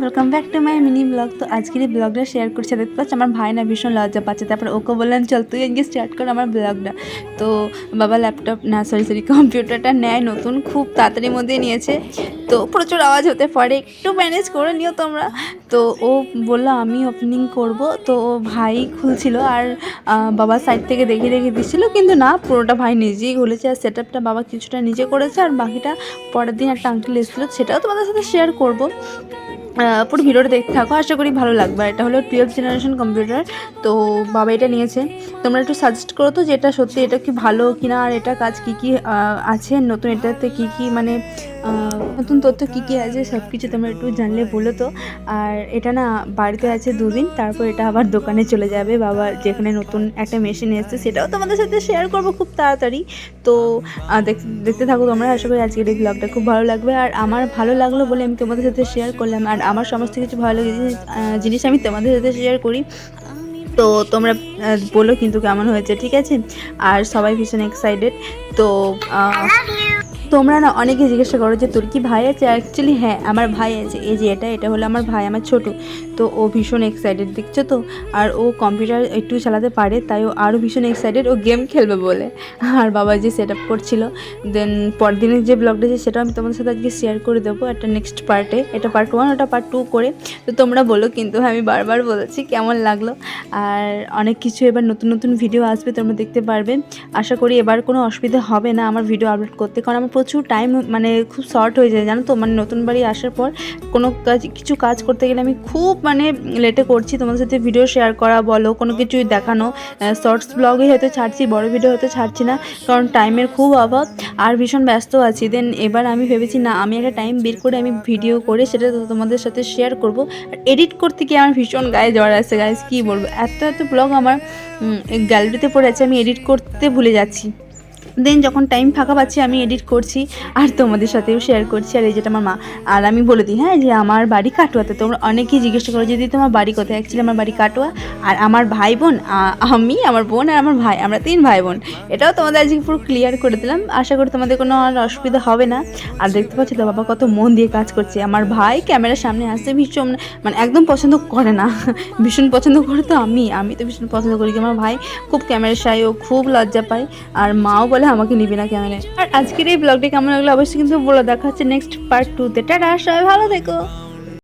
Welcome back to my mini blog তো আজকের এই ব্লগটা শেয়ার করছে, দেখতে পাচ্ছি? আমার ভাই না ভীষণ লজ্জা পাচ্ছে। তারপর ওকে বললাম, চল, তুই আজকে স্টার্ট কর আমার ব্লগটা তো বাবা ল্যাপটপ না সরি সরি কম্পিউটারটা নেয়, নতুন, খুব তাড়াতাড়ির মধ্যে নিয়েছে। তো প্রচুর আওয়াজ হতে পারে, একটু ম্যানেজ করে নিও তোমরা। তো ও বলল, আমি ওপেনিং করব। তো ও ভাই খুলছিল আর বাবা সাইড থেকে দেখে দেখে দিচ্ছিল, কিন্তু না, পুরোটা ভাই নিজেই খুলেছে আর সেট বাবা কিছুটা নিজে করেছে আর বাকিটা পরের দিন একটা আঙ্কেল এসেছিল, সেটাও তোমাদের সাথে শেয়ার করব। পুরো ভিডিওটা দেখতে থাকো, আশা করি ভালো লাগবে। এটা হলো টুয়েলভ জেনারেশন কম্পিউটার তো বাবা এটা নিয়েছে। তোমরা একটু সাজেস্ট করো তো যে এটা সত্যি এটা কি ভালো কিনা, আর এটা কাজ কি কি আছে? নতুন এটাতে কি কি মানে নতুন তথ্য কি কি আছে সব কিছু তোমরা একটু জানলে বলো তো। আর এটা না বাড়িতে আছে দুদিন, তারপর এটা আবার দোকানে চলে যাবে। বাবা যেখানে নতুন একটা মেশিন এসছে, সেটাও তোমাদের সাথে শেয়ার করব খুব তাড়াতাড়ি। তো দেখ- দেখতে থাকো তোমরা, আশা করি আজকের এই ব্লগটা খুব ভালো লাগবে। আর আমার ভালো লাগল বলে আমি তোমাদের সাথে শেয়ার করলাম। আর আমার সমস্ত কিছু ভালো লাগে জিনিস- আমি তোমাদের সাথে শেয়ার করি। তো তোমরা বলো কিন্তু কেমন হয়েছে, ঠিক আছে? আর সবাই ভীষণ এক্সাইটেড তো তোমরা না অনেকে জিজ্ঞাসা করো যে, তোর কি ভাই আছে? অ্যাকচুয়ালি হ্যাঁ আমার ভাই আছে। এই যে এটা এটা হলো আমার ভাই, আমার ছোট। তো ও ভীষণ এক্সাইটেড দেখছ তো? আর ও কম্পিউটার একটু চালাতে পারে, তাই ও আরও ভীষণ এক্সাইটেড ও গেম খেলবে বলে। আর বাবা যে সেট আপ করছিল দেন পরের দিনের যে ব্লগটা আছে, সেটাও আমি তোমাদের সাথে আজকে শেয়ার করে দেবো একটা নেক্সট পার্টে এটা পার্ট ওয়ান ওটা পার্ট টু করে। তো তোমরা বলো, কিন্তু আমি বারবার বলেছি কেমন লাগল। আর অনেক কিছু এবার নতুন নতুন ভিডিও আসবে, তোমরা দেখতে পারবে। আশা করি এবার কোনো অসুবিধা হবে না আমার ভিডিও আপলোড করতে। কারণ আমার প্রচুর টাইম মানে খুব শর্ট হয়ে যায়, জানো তো? মানে নতুন বাড়ি আসার পর কোনো কাজ, কিছু কাজ করতে গেলে আমি খুব মানে লেটে করছি। তোমাদের সাথে ভিডিও শেয়ার করা, বলো, কোনো কিছুই দেখানো শর্টস ব্লগে হয়তো ছাড়ছি, বড় ভিডিও হয়তো ছাড়ছি না, কারণ টাইমের খুব অভাব। আর ভীষণ ব্যস্ত আছি। দেন এবার আমি ভেবেছি, না, আমি একটা টাইম বের করে আমি ভিডিও করে সেটা তোমাদের সাথে শেয়ার করব। আর এডিট করতে গিয়ে আমার ভীষণ গায়ে জ্বর আসে গাইজ কী বলব? এত এত ব্লগ আমার গ্যালারিতে পড়ে আছে, আমি এডিট করতে ভুলে যাচ্ছি। দেন যখন টাইম ফাঁকা পাচ্ছি, আমি এডিট করছি আর তোমাদের সাথেও শেয়ার করছি। আর এই যেটা আমার মা, আর আমি বলে দিই হ্যাঁ যে আমার বাড়ি কাটোয়াতে। তোমরা অনেকেই জিজ্ঞাসা করো, যদি তোমার বাড়ি কোথায়? অ্যাকচুয়ালি আমার বাড়ি কাটোয়া। আর আমার ভাই বোন আমি, আমার বোন আর আমার ভাই, আমরা তিন ভাই বোন এটাও তোমাদের আজকে পুরো ক্লিয়ার করে দিলাম। আশা করি তোমাদের কোনো আর অসুবিধা হবে না। আর দেখতে পাচ্ছি, তো বাবা কত মন দিয়ে কাজ করছে। আমার ভাই ক্যামেরার সামনে আসতে ভীষণ মানে একদম পছন্দ করে না। ভীষণ পছন্দ করে তো আমি আমি তো ভীষণ পছন্দ করি। আমার ভাই খুব ক্যামেরা সাই ও খুব লজ্জা পায়। আর মাও বলে আমাকে নিবি না ক্যামেরায় আর আজকের এই ব্লগটি কেমন লাগল অবশ্যই কিন্তু বলে দেখা হচ্ছে নেক্সট পার্ট টু টুতে টাটা, সবাই ভালো থেকো।